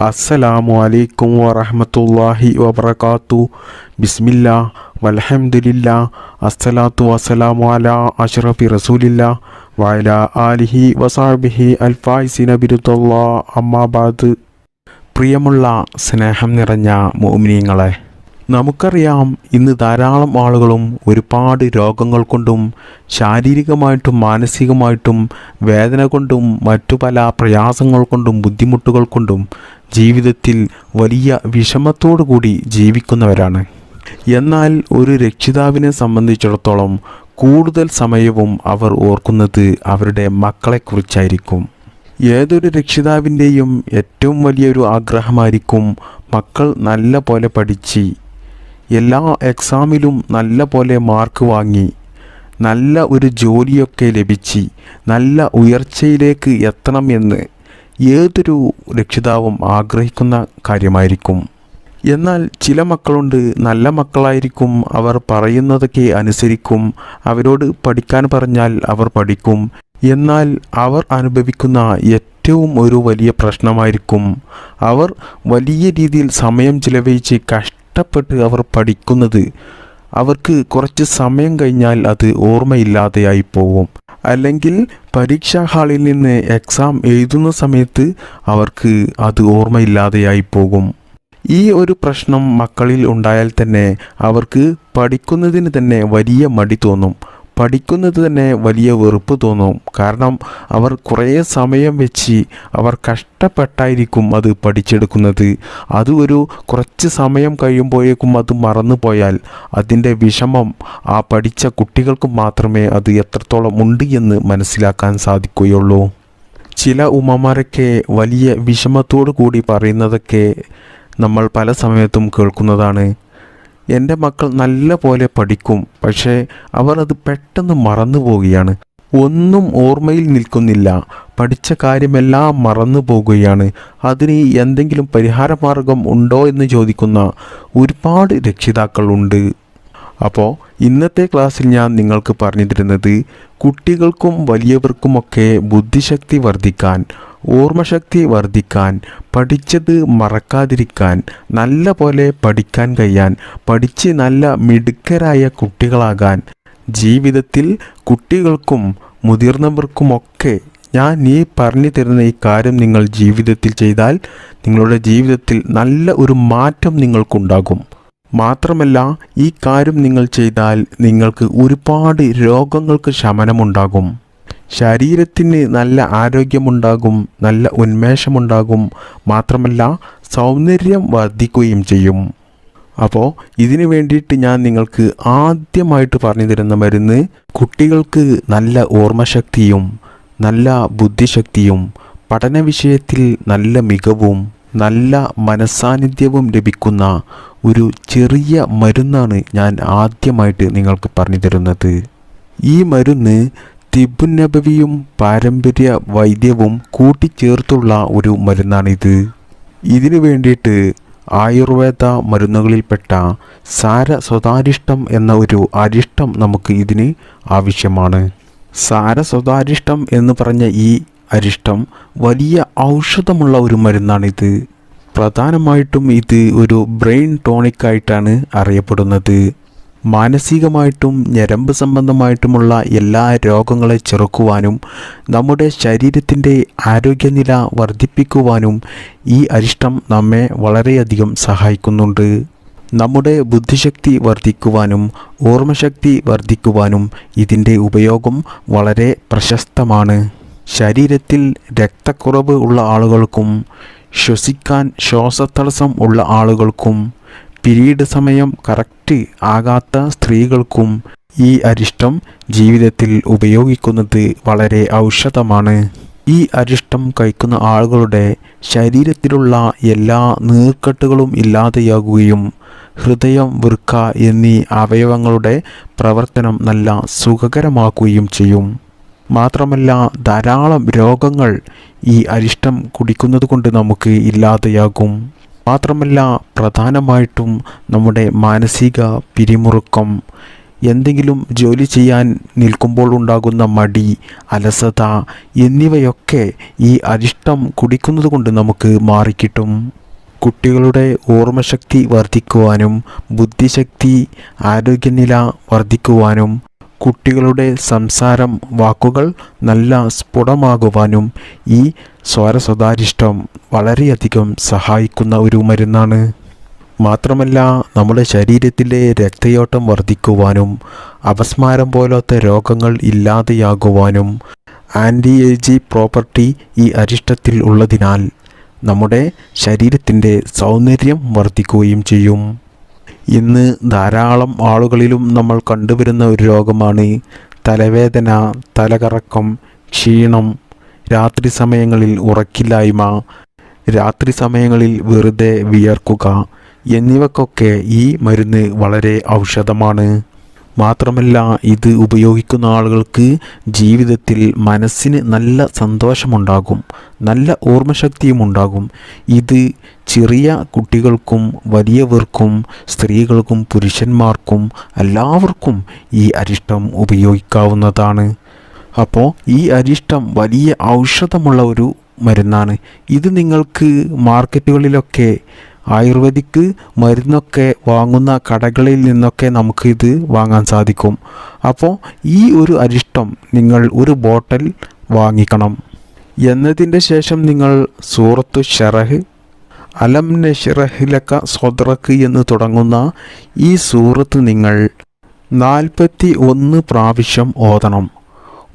അസ്സലാമു അലൈക്കും വറഹമത്തല്ലാഹി വബർക്കാത്തു ബിസ്മില്ല വൽഹംദുലില്ല അസ്സലാത്തു വസ്സലാമു അല അഷ്റഫി റസൂലില്ല വയല ആലിഹി വസാബിഹി അൽഫായിസിന ബിരുദല്ലാ അമ്മാബാദ് പ്രിയമുള്ള സ്നേഹം നിറഞ്ഞ മോമിനിയങ്ങളെ നമുക്കറിയാം ഇന്ന് ധാരാളം ആളുകളും ഒരുപാട് രോഗങ്ങൾ കൊണ്ടും ശാരീരികമായിട്ടും മാനസികമായിട്ടും വേദന കൊണ്ടും മറ്റു പല പ്രയാസങ്ങൾ കൊണ്ടും ബുദ്ധിമുട്ടുകൾ കൊണ്ടും ജീവിതത്തിൽ വലിയ വിഷമത്തോടു കൂടി ജീവിക്കുന്നവരാണ്. എന്നാൽ ഒരു രക്ഷിതാവിനെ സംബന്ധിച്ചിടത്തോളം കൂടുതൽ സമയവും അവർ ഓർക്കുന്നത് അവരുടെ മക്കളെക്കുറിച്ചായിരിക്കും. ഏതൊരു രക്ഷിതാവിന്റെയും ഏറ്റവും വലിയൊരു ആഗ്രഹമായിരിക്കും മക്കൾ നല്ല പോലെ പഠിച്ച് എല്ലാ എക്സാമിലും നല്ല പോലെ മാർക്ക് വാങ്ങി നല്ല ഒരു ജോലിയൊക്കെ ലഭിച്ച് നല്ല ഉയർച്ചയിലേക്ക് എത്തണമെന്ന് ഏതൊരു രക്ഷിതാവും ആഗ്രഹിക്കുന്ന കാര്യമായിരിക്കും. എന്നാൽ ചില മക്കളുണ്ട് നല്ല മക്കളായിരിക്കും അവർ പറയുന്നതൊക്കെ അനുസരിക്കും അവരോട് പഠിക്കാൻ പറഞ്ഞാൽ അവർ പഠിക്കും. എന്നാൽ അവർ അനുഭവിക്കുന്ന ഏറ്റവും ഒരു വലിയ പ്രശ്നമായിരിക്കും. അവർ വലിയ രീതിയിൽ സമയം ചിലവഴിച്ച് കഷ്ടപ്പെട്ട് അവർ പഠിക്കുന്നത്. അവർക്ക് കുറച്ച് സമയം കഴിഞ്ഞാൽ അത് ഓർമ്മയില്ലാതെയായി പോകും അല്ലെങ്കിൽ പരീക്ഷാ ഹാളിൽ നിന്ന് എക്സാം എഴുതുന്ന സമയത്ത് അവർക്ക് അത് ഓർമ്മയില്ലാതെയായി പോകും. ഈ ഒരു പ്രശ്നം മക്കളിൽ ഉണ്ടായാൽ തന്നെ അവർക്ക് പഠിക്കുന്നതിന് തന്നെ വലിയ മടി തോന്നും. പഠിക്കുന്നത് തന്നെ വലിയ വെറുപ്പ് തോന്നും. കാരണം അവർ കുറേ സമയം വെച്ച് അവർ കഷ്ടപ്പെട്ടായിരിക്കും അത് പഠിച്ചെടുക്കുന്നത്. അത് ഒരു കുറച്ച് സമയം കഴിയുമ്പോഴേക്കും അത് മറന്നു പോയാൽ അതിന്റെ വിഷമം ആ പഠിച്ച കുട്ടികൾക്ക് മാത്രമേ അത് എത്രത്തോളം ഉണ്ട് എന്ന് മനസ്സിലാക്കാൻ സാധിക്കുകയുള്ളൂ. ചില ഉമ്മമാരൊക്കെ വലിയ വിഷമത്തോടു കൂടി പറയുന്നതൊക്കെ നമ്മൾ പല സമയത്തും കേൾക്കുന്നതാണ്. എന്റെ മക്കൾ നല്ല പോലെ പഠിക്കും പക്ഷേ അവർ അത് പെട്ടെന്ന് മറന്നു പോവുകയാണ്. ഒന്നും ഓർമ്മയിൽ നിൽക്കുന്നില്ല. പഠിച്ച കാര്യമെല്ലാം മറന്നു പോകുകയാണ് അതിന് എന്തെങ്കിലും പരിഹാരമാർഗം ഉണ്ടോ എന്ന് ചോദിക്കുന്ന ഒരുപാട് രക്ഷിതാക്കളുണ്ട്. അപ്പോൾ ഇന്നത്തെ ക്ലാസ്സിൽ ഞാൻ നിങ്ങൾക്ക് പറഞ്ഞു തരുന്നത് കുട്ടികൾക്കും വലിയവർക്കുമൊക്കെ ബുദ്ധിശക്തി വർദ്ധിക്കാൻ ഓർമ്മശക്തി വർദ്ധിക്കാൻ പഠിച്ചത് മറക്കാതിരിക്കാൻ നല്ല പോലെ പഠിക്കാൻ കഴിയാൻ പഠിച്ച് നല്ല മിടുക്കരായ കുട്ടികളാകാൻ ജീവിതത്തിൽ കുട്ടികൾക്കും മുതിർന്നവർക്കുമൊക്കെ ഞാൻ ഈ പറഞ്ഞു തരുന്ന ഈ കാര്യം നിങ്ങൾ ജീവിതത്തിൽ ചെയ്താൽ നിങ്ങളുടെ ജീവിതത്തിൽ നല്ല ഒരു മാറ്റം നിങ്ങൾക്കുണ്ടാകും. മാത്രമല്ല ഈ കാര്യം നിങ്ങൾ ചെയ്താൽ നിങ്ങൾക്ക് ഒരുപാട് രോഗങ്ങൾക്ക് ശമനമുണ്ടാകും. ശരീരത്തിന് നല്ല ആരോഗ്യമുണ്ടാകും നല്ല ഉന്മേഷമുണ്ടാകും മാത്രമല്ല സൗന്ദര്യം വർദ്ധിക്കുകയും ചെയ്യും. അപ്പോൾ ഇതിനു വേണ്ടിയിട്ട് ഞാൻ നിങ്ങൾക്ക് ആദ്യമായിട്ട് പറഞ്ഞു തരുന്ന മരുന്ന് കുട്ടികൾക്ക് നല്ല ഓർമ്മശക്തിയും നല്ല ബുദ്ധിശക്തിയും പഠന വിഷയത്തിൽ നല്ല മികവും നല്ല മനസാന്നിധ്യവും ലഭിക്കുന്ന ഒരു ചെറിയ മരുന്നാണ് ഞാൻ ആദ്യമായിട്ട് നിങ്ങൾക്ക് പറഞ്ഞു തരുന്നത്. ഈ മരുന്ന് തിബുനബവിയും പാരമ്പര്യ വൈദ്യവും കൂട്ടിച്ചേർത്തുള്ള ഒരു മരുന്നാണിത്. ഇതിനു വേണ്ടിയിട്ട് ആയുർവേദ മരുന്നുകളിൽപ്പെട്ട സാര സ്വതാരിഷ്ടം എന്ന ഒരു അരിഷ്ടം നമുക്ക് ഇതിന് ആവശ്യമാണ്. സാരസ്വതാരിഷ്ടം എന്ന് പറഞ്ഞ ഈ അരിഷ്ടം. വലിയ ഔഷധമുള്ള ഒരു മരുന്നാണിത്. പ്രധാനമായിട്ടും ഇത് ഒരു ബ്രെയിൻ ടോണിക്കായിട്ടാണ് അറിയപ്പെടുന്നത്. മാനസികമായിട്ടും ഞരമ്പ് സംബന്ധമായിട്ടുമുള്ള എല്ലാ രോഗങ്ങളെ ചെറുക്കുവാനും നമ്മുടെ ശരീരത്തിന്റെ ആരോഗ്യനില വർദ്ധിപ്പിക്കുവാനും ഈ അരിഷ്ടം നമ്മെ വളരെയധികം സഹായിക്കുന്നുണ്ട്. നമ്മുടെ ബുദ്ധിശക്തി വർദ്ധിക്കുവാനും ഓർമ്മശക്തി വർദ്ധിക്കുവാനും ഇതിന്റെ ഉപയോഗം വളരെ പ്രശസ്തമാണ്. ശരീരത്തിൽ രക്തക്കുറവ് ഉള്ള ആളുകൾക്കും ശ്വസിക്കാൻ ശ്വാസതടസ്സം ഉള്ള ആളുകൾക്കും പിരീഡ് സമയം കറക്റ്റ് ആകാത്ത സ്ത്രീകൾക്കും ഈ അരിഷ്ടം ജീവിതത്തിൽ ഉപയോഗിക്കുന്നത് വളരെ ഔഷധമാണ്. ഈ അരിഷ്ടം കഴിക്കുന്ന ആളുകളുടെ ശരീരത്തിലുള്ള എല്ലാ നീർക്കെട്ടുകളും ഇല്ലാതെയാകുകയും ഹൃദയം വൃക്ക എന്നീ അവയവങ്ങളുടെ പ്രവർത്തനം നല്ല സുഖകരമാക്കുകയും ചെയ്യും. മാത്രമല്ല ധാരാളം രോഗങ്ങൾ ഈ അരിഷ്ടം കുടിക്കുന്നത് കൊണ്ട് നമുക്ക് ഇല്ലാതെയാകും. മാത്രമല്ല പ്രധാനമായിട്ടും നമ്മുടെ മാനസിക പിരിമുറുക്കം. എന്തെങ്കിലും ജോലി ചെയ്യാൻ നിൽക്കുമ്പോൾ ഉണ്ടാകുന്ന മടി അലസത എന്നിവയൊക്കെ ഈ അരിഷ്ടം കുടിക്കുന്നത് കൊണ്ട് നമുക്ക് മാറിക്കിട്ടും. കുട്ടികളുടെ ഓർമ്മശക്തി വർദ്ധിക്കുവാനും ബുദ്ധിശക്തി ആരോഗ്യനില വർദ്ധിക്കുവാനും കുട്ടികളുടെ സംസാരം വാക്കുകൾ നല്ല സ്ഫുടമാകുവാനും ഈ സ്വരസദാരിഷ്ടം വളരെയധികം സഹായിക്കുന്ന ഒരു മരുന്നാണ്. മാത്രമല്ല നമ്മുടെ ശരീരത്തിലെ രക്തയോട്ടം വർദ്ധിക്കുവാനും അപസ്മാരം പോലത്തെ രോഗങ്ങൾ ഇല്ലാതെയാകുവാനും ആന്റി ഏജി പ്രോപ്പർട്ടി ഈ അരിഷ്ടത്തിൽ ഉള്ളതിനാൽ നമ്മുടെ ശരീരത്തിന്റെ സൗന്ദര്യം വർദ്ധിക്കുകയും ചെയ്യും. ഇന്ന് ധാരാളം ആളുകളിലും നമ്മൾ കണ്ടുവരുന്ന ഒരു രോഗമാണ് തലവേദന തലകറക്കം ക്ഷീണം രാത്രി സമയങ്ങളിൽ ഉറക്കില്ലായ്മ രാത്രി സമയങ്ങളിൽ വെറുതെ വിയർക്കുക എന്നിവക്കൊക്കെ ഈ മരുന്ന് വളരെ ഔഷധമാണ്. മാത്രമല്ല ഇത് ഉപയോഗിക്കുന്ന ആളുകൾക്ക് ജീവിതത്തിൽ മനസ്സിന് നല്ല സന്തോഷമുണ്ടാകും നല്ല ഓർമ്മശക്തിയും ഉണ്ടാകും. ഇത് ചെറിയ കുട്ടികൾക്കും വലിയവർക്കും സ്ത്രീകൾക്കും പുരുഷന്മാർക്കും എല്ലാവർക്കും ഈ അരിഷ്ടം ഉപയോഗിക്കാവുന്നതാണ്. അപ്പോൾ ഈ അരിഷ്ടം വലിയ ഔഷധമുള്ള ഒരു മരുന്നാണ്. ഇത് നിങ്ങൾക്ക് മാർക്കറ്റുകളിലൊക്കെ ആയുർവേദിക് മരുന്നൊക്കെ വാങ്ങുന്ന കടകളിൽ നിന്നൊക്കെ നമുക്ക് ഇത് വാങ്ങാൻ സാധിക്കും. അപ്പോൾ ഈ ഒരു അരിഷ്ടം നിങ്ങൾ ഒരു ബോട്ടൽ വാങ്ങിക്കണം. എന്നതിന്റെ ശേഷം നിങ്ങൾ സൂറത്തു ഷെറഹ് അലം നഷിറഹിലക്ക സ്വദ്രക്ക് എന്ന് തുടങ്ങുന്ന ഈ സൂറത്ത് നിങ്ങൾ നാൽപ്പത്തി ഒന്ന് പ്രാവശ്യം ഓതണം.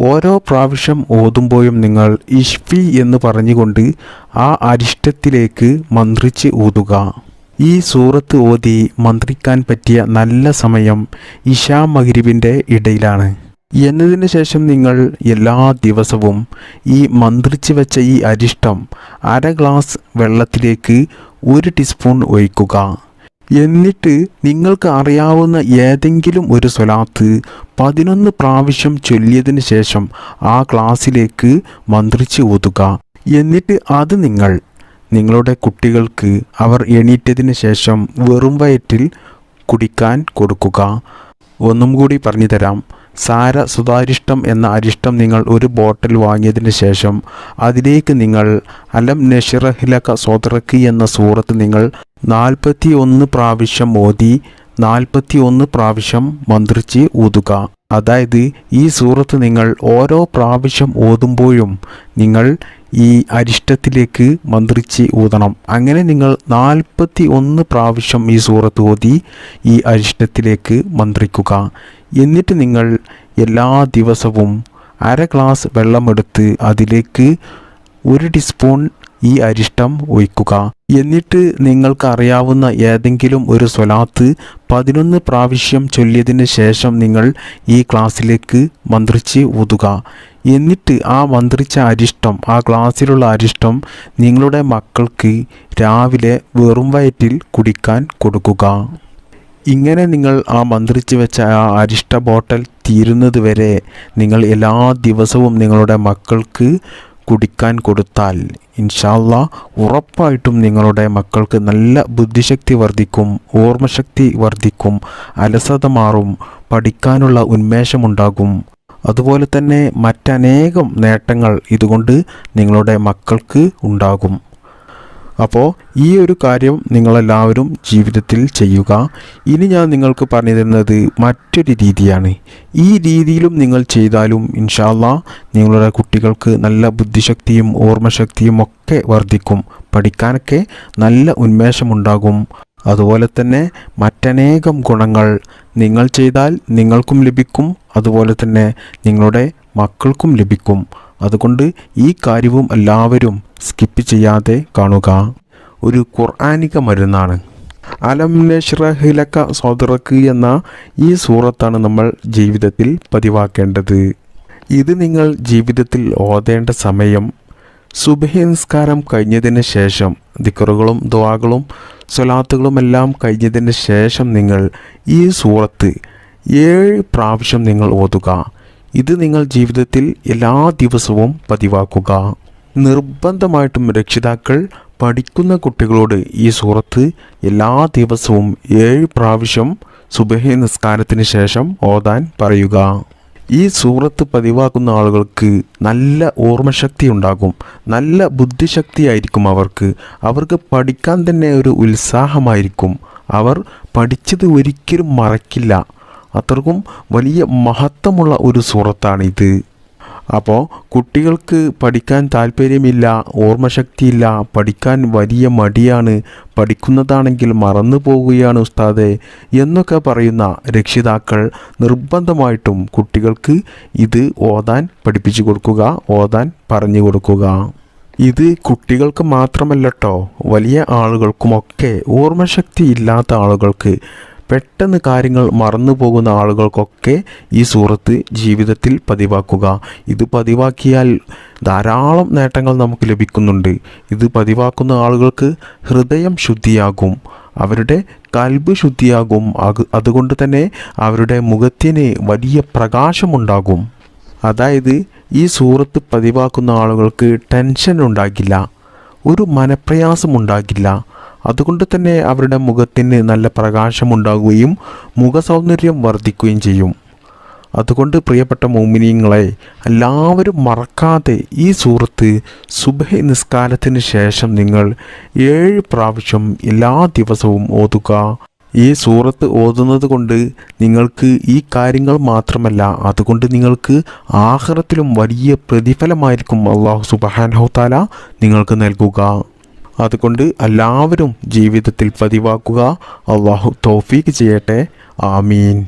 ഓരോ പ്രാവശ്യം ഓതുമ്പോഴും നിങ്ങൾ ഇഷ്ഫി എന്ന് പറഞ്ഞുകൊണ്ട് ആ അരിഷ്ടത്തിലേക്ക് മന്ത്രിച്ച് ഊതുക ഈ സൂറത്ത് ഓതി മന്ത്രിക്കാൻ പറ്റിയ നല്ല സമയം ഇഷാ മഹരിബിന്റെ ഇടയിലാണ്. എന്നതിന് ശേഷം നിങ്ങൾ എല്ലാ ദിവസവും ഈ മന്ത്രിച്ച് വെച്ച ഈ അരിഷ്ടം അര ഗ്ലാസ് വെള്ളത്തിലേക്ക് ഒരു ടീസ്പൂൺ ഒഴിക്കുക. എന്നിട്ട് നിങ്ങൾക്ക് അറിയാവുന്ന ഏതെങ്കിലും ഒരു സ്വലാത്ത് പതിനൊന്ന് പ്രാവശ്യം ചൊല്ലിയതിന് ശേഷം ആ ക്ലാസ്സിലേക്ക് മന്ത്രിച്ച് ഊതുക എന്നിട്ട് അത് നിങ്ങൾ നിങ്ങളുടെ കുട്ടികൾക്ക് അവർ എണീറ്റതിന് ശേഷം വെറും വയറ്റിൽ കുടിക്കാൻ കൊടുക്കുക. ഒന്നും കൂടി പറഞ്ഞു തരാം. സാര സുതാരിഷ്ടം എന്ന അരിഷ്ടം നിങ്ങൾ ഒരു ബോട്ടിൽ വാങ്ങിയതിന് ശേഷം അതിലേക്ക് നിങ്ങൾ അലം നഷിറഹിലക സോദറക്ക് എന്ന സൂറത്ത് നിങ്ങൾ നാൽപ്പത്തി ഒന്ന് പ്രാവശ്യം ഓതി നാൽപ്പത്തി ഒന്ന് പ്രാവശ്യം മന്ത്രിച്ച് ഊതുക. അതായത് ഈ സൂറത്ത് നിങ്ങൾ ഓരോ പ്രാവശ്യം ഓതുമ്പോഴും നിങ്ങൾ ഈ അരിഷ്ടത്തിലേക്ക് മന്ത്രിച്ച് ഊതണം. അങ്ങനെ നിങ്ങൾ നാൽപ്പത്തി ഒന്ന് പ്രാവശ്യം ഈ സൂറത്ത് ഓതി ഈ അരിഷ്ടത്തിലേക്ക് മന്ത്രിക്കുക. എന്നിട്ട് നിങ്ങൾ എല്ലാ ദിവസവും അര ഗ്ലാസ് വെള്ളമെടുത്ത് അതിലേക്ക് ഒരു ടീസ്പൂൺ ഈ അരിഷ്ടം ഒഴിക്കുക. എന്നിട്ട് നിങ്ങൾക്ക് അറിയാവുന്ന ഏതെങ്കിലും ഒരു സ്വലാത്ത് പതിനൊന്ന് പ്രാവശ്യം ചൊല്ലിയതിന് ശേഷം നിങ്ങൾ ഈ ക്ലാസ്സിലേക്ക് മന്ത്രിച്ച് ഊതുക. എന്നിട്ട് ആ മന്ത്രിച്ച അരിഷ്ടം ആ ക്ലാസ്സിലുള്ള അരിഷ്ടം നിങ്ങളുടെ മക്കൾക്ക് രാവിലെ വെറും വയറ്റിൽ കുടിക്കാൻ കൊടുക്കുക. ഇങ്ങനെ നിങ്ങൾ ആ മന്ത്രിച്ച് വെച്ച ആ അരിഷ്ട ബോട്ടൽ തീരുന്നത് വരെ നിങ്ങൾ എല്ലാ ദിവസവും നിങ്ങളുടെ മക്കൾക്ക് കുടിക്കാൻ കൊടുത്താൽ ഇൻഷാല്ല ഉറപ്പായിട്ടും നിങ്ങളുടെ മക്കൾക്ക് നല്ല ബുദ്ധിശക്തി വർദ്ധിക്കും ഓർമ്മശക്തി വർദ്ധിക്കും അലസത മാറും പഠിക്കാനുള്ള ഉന്മേഷമുണ്ടാകും. അതുപോലെ തന്നെ മറ്റനേകം നേട്ടങ്ങൾ ഇതുകൊണ്ട് നിങ്ങളുടെ മക്കൾക്ക് ഉണ്ടാകും. അപ്പോൾ ഈ ഒരു കാര്യം നിങ്ങളെല്ലാവരും ജീവിതത്തിൽ ചെയ്യുക. ഇനി ഞാൻ നിങ്ങൾക്ക് പറഞ്ഞു തരുന്നത് മറ്റൊരു രീതിയാണ്. ഈ രീതിയിലും നിങ്ങൾ ചെയ്താലും ഇൻഷാല്ല നിങ്ങളുടെ കുട്ടികൾക്ക് നല്ല ബുദ്ധിശക്തിയും ഓർമ്മശക്തിയും ഒക്കെ വർദ്ധിക്കും. പഠിക്കാനൊക്കെ നല്ല ഉന്മേഷമുണ്ടാകും. അതുപോലെ തന്നെ മറ്റനേകം ഗുണങ്ങൾ നിങ്ങൾ ചെയ്താൽ നിങ്ങൾക്കും ലഭിക്കും. അതുപോലെ തന്നെ നിങ്ങളുടെ മക്കൾക്കും ലഭിക്കും. അതുകൊണ്ട് ഈ കാര്യവും എല്ലാവരും സ്കിപ്പ് ചെയ്യാതെ കാണുക. ഒരു ഖുർആാനിക മരുന്നാണ്. അലം സോദർക്ക് സോദറക്ക് എന്ന ഈ സൂറത്താണ് നമ്മൾ ജീവിതത്തിൽ പതിവാക്കേണ്ടത്. ഇത് നിങ്ങൾ ജീവിതത്തിൽ ഓതേണ്ട സമയം സുബഹി നിസ്കാരം കഴിഞ്ഞതിന് ശേഷം ദിക്കറുകളും ദ്വാകളും സ്വലാത്തുകളും എല്ലാം കഴിഞ്ഞതിന് ശേഷം നിങ്ങൾ ഈ സൂറത്ത് ഏഴ് പ്രാവശ്യം നിങ്ങൾ ഓതുക. ഇത് നിങ്ങൾ ജീവിതത്തിൽ എല്ലാ ദിവസവും പതിവാക്കുക. നിർബന്ധമായിട്ടും രക്ഷിതാക്കൾ പഠിക്കുന്ന കുട്ടികളോട് ഈ സൂറത്ത് എല്ലാ ദിവസവും ഏഴ് പ്രാവശ്യം സുബഹി നിസ്കാരത്തിന് ശേഷം ഓതാൻ പറയുക. ഈ സൂറത്ത് പതിവാക്കുന്ന ആളുകൾക്ക് നല്ല ഓർമ്മശക്തി ഉണ്ടാകും. നല്ല ബുദ്ധിശക്തിയായിരിക്കും അവർക്ക്. അവർക്ക് പഠിക്കാൻ തന്നെ ഒരു ഉത്സാഹമായിരിക്കും. അവർ പഠിച്ചത് ഒരിക്കലും മറക്കില്ല. അത്രക്കും വലിയ മഹത്വമുള്ള ഒരു സുഹൃത്താണിത്. അപ്പോൾ കുട്ടികൾക്ക് പഠിക്കാൻ താല്പര്യമില്ല ഓർമ്മശക്തിയില്ല പഠിക്കാൻ വലിയ മടിയാണ് പഠിക്കുന്നതാണെങ്കിൽ മറന്നു പോവുകയാണ് ഉസ്താദെ എന്നൊക്കെ പറയുന്ന രക്ഷിതാക്കൾ നിർബന്ധമായിട്ടും കുട്ടികൾക്ക് ഇത് ഓതാൻ പഠിപ്പിച്ചു കൊടുക്കുക ഓതാൻ പറഞ്ഞു കൊടുക്കുക. ഇത് കുട്ടികൾക്ക് മാത്രമല്ലട്ടോ വലിയ ആളുകൾക്കുമൊക്കെ ഓർമ്മശക്തി ഇല്ലാത്ത ആളുകൾക്ക് പെട്ടെന്ന് കാര്യങ്ങൾ മറന്നു പോകുന്ന ആളുകൾക്കൊക്കെ ഈ സൂറത്ത് ജീവിതത്തിൽ പതിവാക്കുക. ഇത് പതിവാക്കിയാൽ ധാരാളം നേട്ടങ്ങൾ നമുക്ക് ലഭിക്കുന്നുണ്ട്. ഇത് പതിവാക്കുന്ന ആളുകൾക്ക് ഹൃദയം ശുദ്ധിയാകും. അവരുടെ കൽബ് ശുദ്ധിയാകും. അതുകൊണ്ട് തന്നെ അവരുടെ മുഖത്തിന് വലിയ പ്രകാശമുണ്ടാകും. അതായത് ഈ സൂറത്ത് പതിവാക്കുന്ന ആളുകൾക്ക് ടെൻഷൻ ഉണ്ടാകില്ല. ഒരു മനപ്രയാസം ഉണ്ടാകില്ല. അതുകൊണ്ട് തന്നെ അവരുടെ മുഖത്തിന് നല്ല പ്രകാശമുണ്ടാകുകയും മുഖസൗന്ദര്യം വർദ്ധിക്കുകയും ചെയ്യും. അതുകൊണ്ട് പ്രിയപ്പെട്ട മോമിനിയങ്ങളെ എല്ലാവരും മറക്കാതെ ഈ സൂറത്ത് സുബഹ നിസ്കാരത്തിന് ശേഷം നിങ്ങൾ ഏഴ് പ്രാവശ്യം എല്ലാ ദിവസവും ഓതുക. ഈ സൂറത്ത് ഓതുന്നത് കൊണ്ട് നിങ്ങൾക്ക് ഈ കാര്യങ്ങൾ മാത്രമല്ല അതുകൊണ്ട് നിങ്ങൾക്ക് ആഹ്റത്തിലും വലിയ പ്രതിഫലമായിരിക്കും അള്ളാഹു സുബഹാൻഹോത്താല നിങ്ങൾക്ക് നൽകുക. അതുകൊണ്ട് എല്ലാവരും ജീവിതത്തിൽ പതിവാക്കുക. അള്ളാഹു തോഫീക്ക് ചെയ്യട്ടെ. ആമീൻ.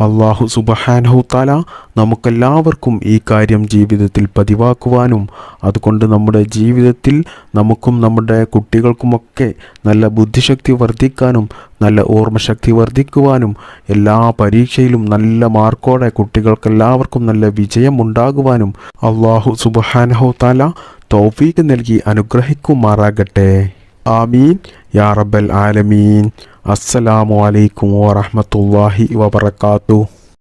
അള്ളാഹു സുബഹാനഹുത്താല നമുക്കെല്ലാവർക്കും ഈ കാര്യം ജീവിതത്തിൽ പതിവാക്കുവാനും അതുകൊണ്ട് നമ്മുടെ ജീവിതത്തിൽ നമുക്കും നമ്മുടെ കുട്ടികൾക്കുമൊക്കെ നല്ല ബുദ്ധിശക്തി വർദ്ധിക്കാനും നല്ല ഓർമ്മശക്തി വർദ്ധിക്കുവാനും എല്ലാ പരീക്ഷയിലും നല്ല മാർക്കോടെ കുട്ടികൾക്കെല്ലാവർക്കും നല്ല വിജയം ഉണ്ടാകുവാനും അള്ളാഹു സുബഹാനഹുത്താല തൗഫീക്ക് നൽകി അനുഗ്രഹിക്കുമാറാകട്ടെ. ആമീൻ. യാ റബ്ബൽ ആലമീൻ. അസ്സലാമു അലൈക്കും വറഹ്മത്തുള്ളാഹി വബറകാതുഹു.